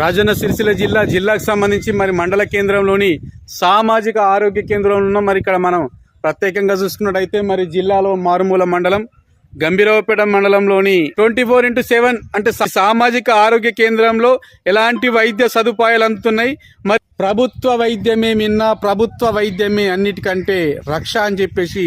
రాజన్న సిరిసిల్ల జిల్లా జిల్లాకు సంబంధించి మరి మండల కేంద్రంలోని సామాజిక ఆరోగ్య కేంద్రంలో ఉన్న. మరి ఇక్కడ మనం ప్రత్యేకంగా చూసుకున్నట్టయితే మరి జిల్లాలో మారుమూల మండలం గంభీరవపేట మండలంలోని ట్వంటీ ఫోర్ ఇంటూ సెవెన్ అంటే సామాజిక ఆరోగ్య కేంద్రంలో ఎలాంటి వైద్య సదుపాయాలు అందుతున్నాయి? మరి ప్రభుత్వ వైద్యమే మిన్న ప్రభుత్వ వైద్యమే అన్నిటికంటే రక్ష అని చెప్పేసి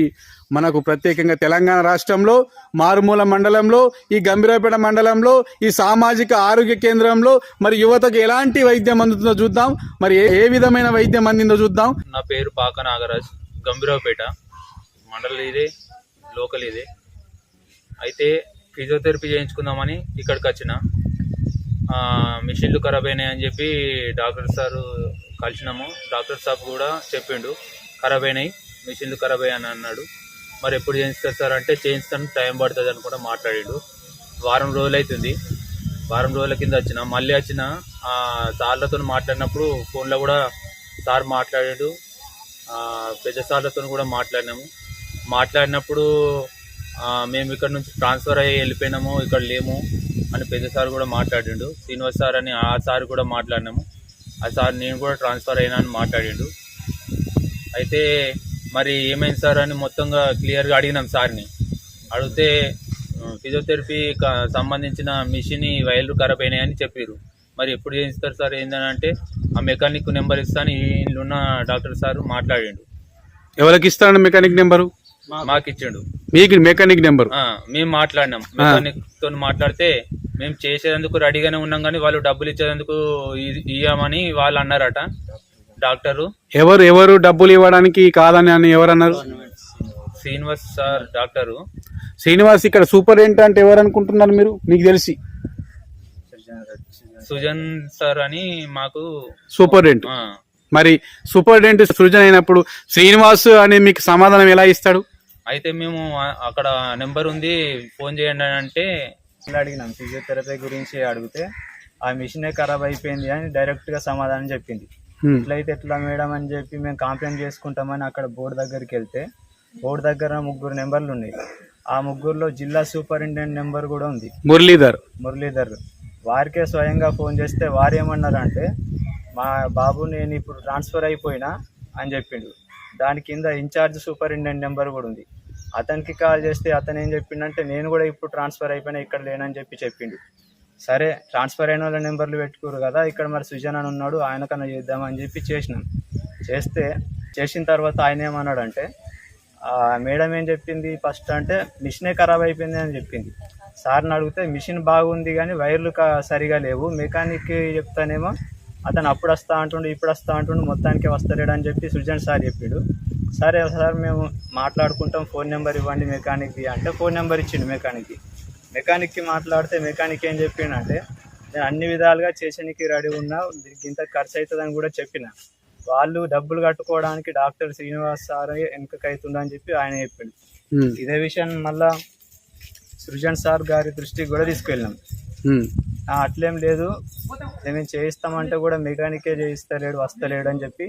మనకు ప్రత్యేకంగా తెలంగాణ రాష్ట్రంలో మారుమూల మండలంలో ఈ గంభీరపేట మండలంలో ఈ సామాజిక ఆరోగ్య కేంద్రంలో మరి యువతకు ఎలాంటి వైద్యం అందుతుందో చూద్దాం. మరి ఏ- విధమైన వైద్యం అందిందో చూద్దాం. నా పేరు పాక నాగరాజ్ గంభీరావుపేట మండలం ఇదే లోకల్ ఇదే. అయితే ఫిజియోథెరపీ చేయించుకుందామని ఇక్కడికి వచ్చిన. మిషన్లు ఖరాబ్ అయినాయి అని చెప్పి డాక్టర్ సార్ కలిసినాము. డాక్టర్ సాబ్ కూడా చెప్పిండు ఖరాబ్ అయినాయి మిషన్లు ఖరాబ్ అయ్యాయి అని అన్నాడు. మరి ఎప్పుడు చేయిస్తారు సార్ అంటే చేయిస్తాను టైం పడుతుంది అని కూడా మాట్లాడిండు. వారం రోజులు అవుతుంది వారం రోజుల కింద వచ్చిన. మళ్ళీ వచ్చిన సార్లతో మాట్లాడినప్పుడు ఫోన్లో కూడా సార్ మాట్లాడాడు. పెద్ద సార్లతో కూడా మాట్లాడినాము. మాట్లాడినప్పుడు మేము ఇక్కడ నుంచి ట్రాన్స్ఫర్ అయ్యి వెళ్ళిపోయినాము. ఇక్కడ లేము అని పెద్ద సార్ కూడా మాట్లాడిండు. శ్రీనివాస్ సార్ అని ఆ సార్ కూడా మాట్లాడినాము. ఆ సార్ నేను కూడా ట్రాన్స్ఫర్ అయినా అని మాట్లాడిండు. అయితే మరి ఏమైంది సార్ అని మొత్తంగా క్లియర్గా అడిగినాం సార్ని. అడిగితే ఫిజియోథెరపీ సంబంధించిన మిషన్ వైర్లు ఖరాబ్ అయినాయని చెప్పారు మరి ఎప్పుడు చేయిస్తారు సార్ ఏందని అంటే ఆ మెకానిక్ నెంబర్ ఇస్తాను ఈ ఉన్న డాక్టర్ సార్ మాట్లాడిండు. ఎవరికి ఇస్తాను మెకానిక్ నెంబరు? మాకు ఇచ్చిండు మీకు మెకానిక్ నెంబరు? మేము మాట్లాడినాం. మెకానిక్తో మాట్లాడితే మేము చేసేందుకు రెడీగానే ఉన్నాం కానీ వాళ్ళు డబ్బులు ఇచ్చేందుకు ఇయ్యమని వాళ్ళు అన్నారట. డాక్టరు? ఎవరు ఎవరు డబ్బులు ఇవ్వడానికి కాదని అని ఎవరు అన్నారు శ్రీనివాస్ సార్ డాక్టరు. శ్రీనివాస్ ఇక్కడ సూపరింటెండెంట్ అంటే ఎవరు అనుకుంటున్నారు మీరు? మీకు తెలిసి. సుజన్ సార్ అని మాకు సూపరింటెండెంట్ ఆ, మరి సూపరింటెండెంట్ సృజన అయినప్పుడు? శ్రీనివాస్ అని మీకు సమాధానం ఎలా ఇస్తాడు? అయితే మేము ఆ- అక్కడ నెంబర్ ఉంది ఫోన్ చేయండి అని అంటే ఇలా అడిగినాం ఫిజియోథెరపీ గురించి అడిగితే ఆ మిషనే ఖరాబ్ అయిపోయింది అని డైరెక్ట్గా సమాధానం చెప్పింది. ఇట్లయితే ఎట్లా మేడం అని చెప్పి మేము కంప్లైంట్ చేసుకుంటామని అక్కడ బోర్డు దగ్గరికి వెళ్తే బోర్డు దగ్గర ముగ్గురు నెంబర్లు ఉన్నాయి. ఆ ముగ్గురులో జిల్లా సూపరింటెండెంట్ నెంబర్ కూడా ఉంది. మురళీధర్. మురళీధర్. వారికే స్వయంగా ఫోన్ చేస్తే వారు ఏమన్నారంటే మా బాబు నేను ఇప్పుడు ట్రాన్స్ఫర్ అయిపోయినా అని చెప్పిండు. దాని కింద ఇన్ఛార్జ్ సూపరింటెండెంట్ నెంబర్ కూడా ఉంది. అతనికి కాల్ చేస్తే అతను ఏం చెప్పిండంటే నేను కూడా ఇప్పుడు ట్రాన్స్ఫర్ అయిపోయినా ఇక్కడ లేనని చెప్పి చెప్పిండు. సరే ట్రాన్స్ఫర్ అయిన వాళ్ళ నెంబర్లు పెట్టుకోరు కదా ఇక్కడ మరి సుజన్ అని ఉన్నాడు ఆయనకన్నా చేద్దామని చెప్పి చేసినాం. చేస్తే చేసిన తర్వాత ఆయన ఏమన్నాడంటే మేడం ఏం చెప్పింది? ఫస్ట్ అంటే మిషనే ఖరాబ్ అయిపోయింది అని చెప్పింది. సార్ని అడిగితే మిషన్ బాగుంది కానీ వైర్లు సరిగా లేవు మెకానిక్ చెప్తానేమో అతను అప్పుడు వస్తా అంటుండు ఇప్పుడు వస్తా అంటుండు మొత్తానికి వస్తలేడు అని చెప్పి సృజన్ సార్ చెప్పాడు. సరే సార్ మేము మాట్లాడుకుంటాం ఫోన్ నెంబర్ ఇవ్వండి మెకానిక్ది అంటే ఫోన్ నెంబర్ ఇచ్చిండు మెకానిక్కి మెకానిక్కి మాట్లాడితే మెకానిక్ ఏం చెప్పిండంటే నేను అన్ని విధాలుగా చేసేనికి రెడీ ఉన్నా దీనికి ఇంత ఖర్చు అవుతుందని కూడా చెప్పిన. వాళ్ళు డబ్బులు కట్టుకోవడానికి డాక్టర్ శ్రీనివాస్ సార్ వెనుకకైతుందని చెప్పి ఆయన చెప్పిండు. ఇదే విషయం మళ్ళా సృజన్ సార్ గారి దృష్టికి కూడా తీసుకెళ్ళాం అట్లేం లేదు. మేము చేయిస్తామంటే కూడా మెకానికే చేయిస్తలేడు వస్తలేడు అని చెప్పి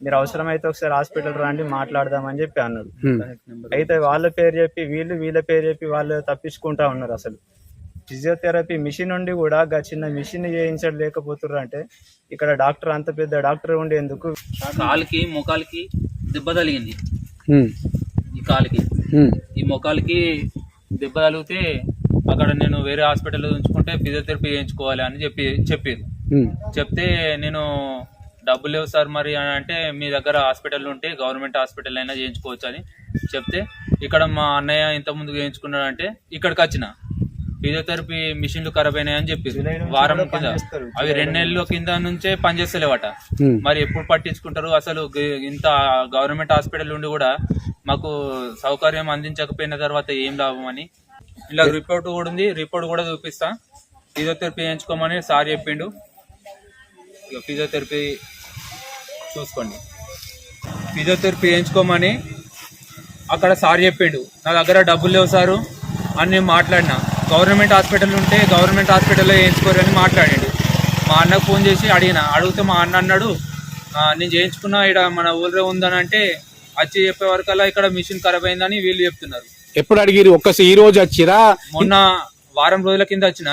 మీరు అవసరమైతే ఒకసారి హాస్పిటల్ రండి మాట్లాడదామని చెప్పి అన్నాడు. అయితే వాళ్ళ పేరు చెప్పి వీళ్ళు వీళ్ళ పేరు చెప్పి వాళ్ళు తప్పించుకుంటా ఉన్నారు అసలు ఫిజియోథెరపీ మిషన్ నుండి కూడా గా చిన్న మిషన్ చేయించడం లేకపోతున్నారు అంటే ఇక్కడ డాక్టర్ అంత పెద్ద డాక్టర్ ఉండేందుకు కాలుకి ముఖాలకి దెబ్బ తగిలింది హ్మ్. ఈ కాలుకి హ్మ్. ఈ ముఖాలకి దెబ్బ తగిలితే అక్కడ నేను వేరే హాస్పిటల్లో ఉంచుకుంటే ఫిజియోథెరపీ చేయించుకోవాలి అని చెప్పి చెప్పారు హ్మ్. చెప్తే నేను డబ్బులు లేవు సార్ మరి అని అంటే మీ దగ్గర హాస్పిటల్ ఉంటే గవర్నమెంట్ హాస్పిటల్ అయినా చేయించుకోవచ్చు అని చెప్తే ఇక్కడ మా అన్నయ్య ఇంతకుముందు చేయించుకున్నాడంటే ఇక్కడికి వచ్చిన. ఫిజియోథెరపీ మిషన్లు ఖరాబ్ అయినాయి అని చెప్పి వారం కూడా కింద. అవి రెండు నెలల కింద నుంచే పనిచేస్తలేవట. మరి ఎప్పుడు పట్టించుకుంటారు? అసలు ఇంత గవర్నమెంట్ హాస్పిటల్ ఉండి కూడా మాకు సౌకర్యం అందించకపోయిన తర్వాత ఏం లాభం అని. ఇలా రిపోర్ట్ కూడా ఉంది. రిపోర్ట్ కూడా చూపిస్తా. ఫిజియోథెరపీ చేయించుకోమని సార్ చెప్పిండు. ఫిజియోథెరపీ చూసుకోండి. ఫిజియోథెరపీ చేయించుకోమని అక్కడ సార్ చెప్పిండు. నా దగ్గర డబ్బులు లేవు సారు అని నేను మాట్లాడినా. గవర్నమెంట్ హాస్పిటల్ ఉంటే గవర్నమెంట్ హాస్పిటల్లో చేయించుకోరు అని మాట్లాడిండు. మా అన్నకు ఫోన్ చేసి అడిగిన. అడిగితే మా అన్న అన్నాడు "ఆ, నేను చేయించుకున్నా ఇక్కడ మన ఊళ్ళో ఉందని అంటే వచ్చి చెప్పే వరకల్లా ఇక్కడ మిషన్ ఖరాబ్ అయిందని వీళ్ళు చెప్తున్నారు. ఎప్పుడు అడిగిరు ఒక్కసారి ఈ రోజు వచ్చిరా మొన్న వారం రోజుల కింద వచ్చిన.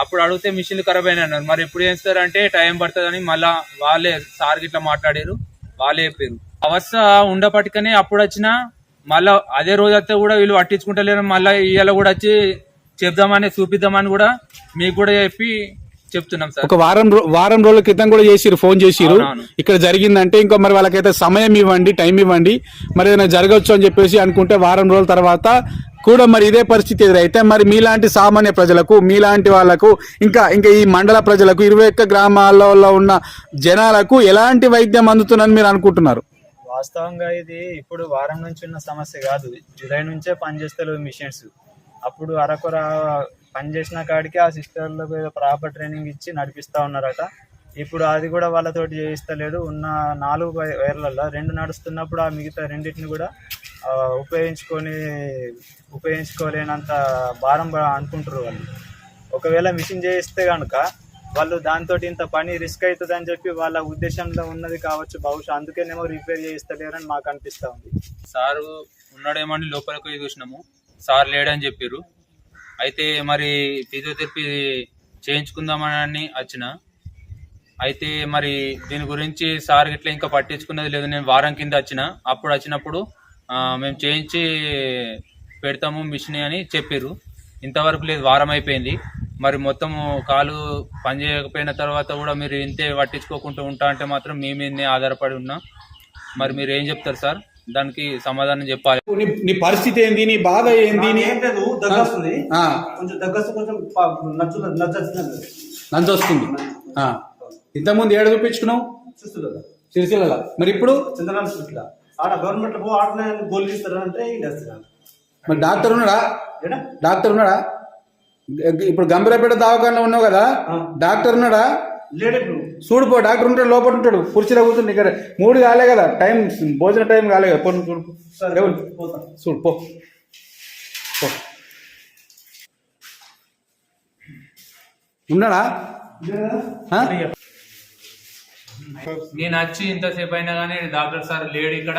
అప్పుడు అడిగితే మిషన్లు ఖరాబ్ అయినాయి అన్నారు. మరి ఎప్పుడు చేస్తారంటే టైం పడుతుందని మళ్ళా వాళ్ళే సార్ గిట్లా మాట్లాడారు. వాళ్ళే చెప్పారు. అవస్థ ఉండపట్టుకనే అప్పుడు వచ్చిన మళ్ళా అదే రోజు వస్తే కూడా వీళ్ళు పట్టించుకుంటలేరు. మళ్ళీ ఇవాళ కూడా వచ్చి చెప్దామని చూపిద్దామని కూడా మీకు కూడా చెప్పి చెప్తున్నాం సార్. ఒక వారం వారం రోజుల క్రితం కూడా చేసిరు ఫోన్ చేసిరు. ఇక్కడ జరిగిందంటే ఇంకా మరి వాళ్ళకైతే సమయం ఇవ్వండి టైం ఇవ్వండి. మరి ఏదైనా జరగవచ్చు అని చెప్పేసి అనుకుంటే వారం రోజుల తర్వాత కూడా మరి ఇదే పరిస్థితి ఎదురైతే మరి మీలాంటి సామాన్య ప్రజలకు మీలాంటి వాళ్ళకు ఇంకా ఇంకా ఈ మండల ప్రజలకు ఇరవై ఒక్క గ్రామాలలో ఉన్న జనాలకు ఎలాంటి వైద్యం అందుతుందని మీరు అనుకుంటున్నారు? వాస్తవంగా ఇది ఇప్పుడు వారం నుంచి ఉన్న సమస్య కాదు. జూలై నుంచే పనిచేస్తలేవు మిషన్స్. అప్పుడు అరకొర పనిచేసిన కాడికి ఆ సిస్టర్లకు ఏదో ప్రాపర్ ట్రైనింగ్ ఇచ్చి నడిపిస్తా ఉన్నారట. ఇప్పుడు అది కూడా వాళ్ళతోటి చేయిస్తలేదు. ఉన్న నాలుగు వేర్లలో వైర్లలో రెండు నడుస్తున్నప్పుడు ఆ మిగతా రెండింటిని కూడా ఉపయోగించుకొని ఉపయోగించుకోలేనంత భారం అనుకుంటారు వాళ్ళు. ఒకవేళ మిషన్ చేయిస్తే కనుక వాళ్ళు దాంతో ఇంత పని రిస్క్ అవుతుంది అని చెప్పి వాళ్ళ ఉద్దేశంలో ఉన్నది కావచ్చు బహుశా. అందుకేనేమో రిపేర్ చేయిస్తలేరని మాకు అనిపిస్తూ ఉంది. సారు ఉన్నాడేమని లోపలికి చూసినాము. సార్ లేడని చెప్పారు అయితే మరి ఫిజియోథెరపీ చేయించుకుందామని వచ్చిన అయితే మరి దీని గురించి సార్ ఇట్లా ఇంకా పట్టించుకున్నది లేదు. నేను వారం కింద వచ్చిన. అప్పుడు వచ్చినప్పుడు ఆ, మేము చేయించి పెడతాము మిషన్ అని చెప్పారు ఇంతవరకు లేదు వారం అయిపోయింది. మరి మొత్తము కాలు పని చేయకపోయిన తర్వాత కూడా మీరు ఇంతే పట్టించుకోకుండా ఉంటా అంటే మాత్రం మీ మీదనే ఆధారపడి ఉన్నాం. మరి మీరు ఏం చెప్తారు సార్? దానికి సమాధానం చెప్పాలి. నీ పరిస్థితి ఏంది? నీ బాధ ఏంది? కొంచెం దగ్గు వస్తే కొంచెం ప- నచ్చు నంది వస్తుంది ఆ. ఇంతకుముందు ఏడ చూపించుకున్నావు? సిరిసిల్ల మరి ఇప్పుడు? చంద్రనాథ్ ఆడ గవర్నమెంట్ పో మరి డాక్టర్ ఉన్నాడా? డాక్టర్ ఉన్నాడా? ఇప్పుడు గంభీరపేట దవాఖానలో ఉన్నావు కదా. డాక్టర్ ఉన్నాడా? చూడు పో డాక్టర్ ఉంటాడు లోపల ఉంటాడు. కుర్చీలో కూర్చుండి ఇక్కడ మూడు కాలే కదా. టైం భోజన టైం కాలే కదా. పో. నువ్వు చూడు చూడు పో. ఉన్నాడా? నేను వచ్చి ఇంతసేపు అయినా కానీ డాక్టర్ సార్ లేడు ఇక్కడ.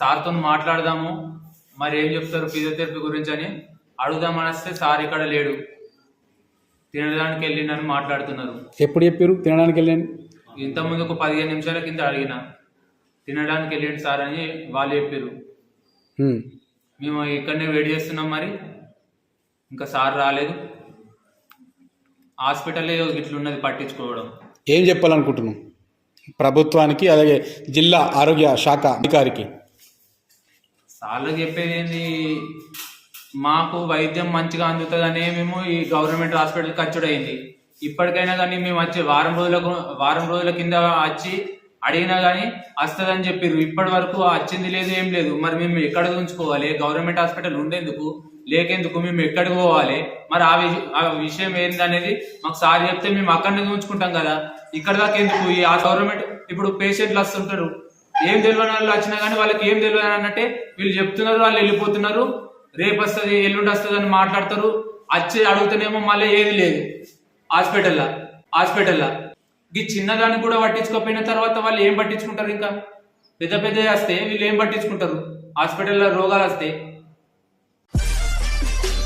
సార్తో మాట్లాడదాము. మరి ఏం చెప్తారు ఫిజియోథెరపీ గురించి అని అడుగుదామని వస్తే సార్ ఇక్కడ లేడు. తినడానికి వెళ్ళిండని మాట్లాడుతున్నారు. ఎప్పుడు చెప్పారు తినడానికి వెళ్ళండి? ఇంత ముందు ఒక పదిహేను నిమిషాల కింద అడిగిన. తినడానికి వెళ్ళండి సార్ అని వాళ్ళు చెప్పారు మేము ఇక్కడనే వెయిట్ చేస్తున్నాం మరి. ఇంకా సార్ రాలేదు. హాస్పిటల్ ఇట్లున్నది పట్టించుకోవడం. ఏం చెప్పాలనుకుంటున్నాం ప్రభుత్వానికి అలాగే జిల్లా ఆరోగ్య శాఖ అధికారికి. సార్లు చెప్పేది ఏంది? మాకు వైద్యం మంచిగా అందుతుందనే మేము ఈ గవర్నమెంట్ హాస్పిటల్ ఖర్చుడైంది. ఇప్పటికైనా కానీ మేము వచ్చి వారం రోజులకు వారం రోజుల కింద వచ్చి అడిగినా కానీ వస్తుందని చెప్పారు ఇప్పటి వరకు వచ్చింది లేదు ఏం లేదు. మరి మేము ఎక్కడ ఉంచుకోవాలి? గవర్నమెంట్ హాస్పిటల్ ఉండేందుకు లేకేందుకు? మేము ఎక్కడికి పోవాలి? మరి ఆ విషయం ఆ విషయం ఏందనేది మాకు సార్ చెప్తే మేము అక్కడనే ఉంచుకుంటాం కదా. ఇక్కడ దాకా ఎందుకు? ఈ ఆ గవర్నమెంట్ ఇప్పుడు పేషెంట్లు వస్తుంటారు. ఏం తెలియని వాళ్ళు వచ్చినా కానీ వాళ్ళకి ఏం తెలియదు అని అన్నట్టే వీళ్ళు చెప్తున్నారు వాళ్ళు వెళ్ళిపోతున్నారు. రేపు వస్తుంది ఎల్లుండి వస్తుంది అని మాట్లాడతారు. వచ్చి అడుగుతానేమో మళ్ళీ ఏది లేదు. హాస్పిటల్లా హాస్పిటల్లా. ఈ చిన్నదాన్ని కూడా పట్టించుకోకపోయిన తర్వాత వాళ్ళు ఏం పట్టించుకుంటారు ఇంకా? పెద్ద పెద్ద వస్తే వీళ్ళు ఏం పట్టించుకుంటారు? హాస్పిటల్లో రోగాలు వస్తే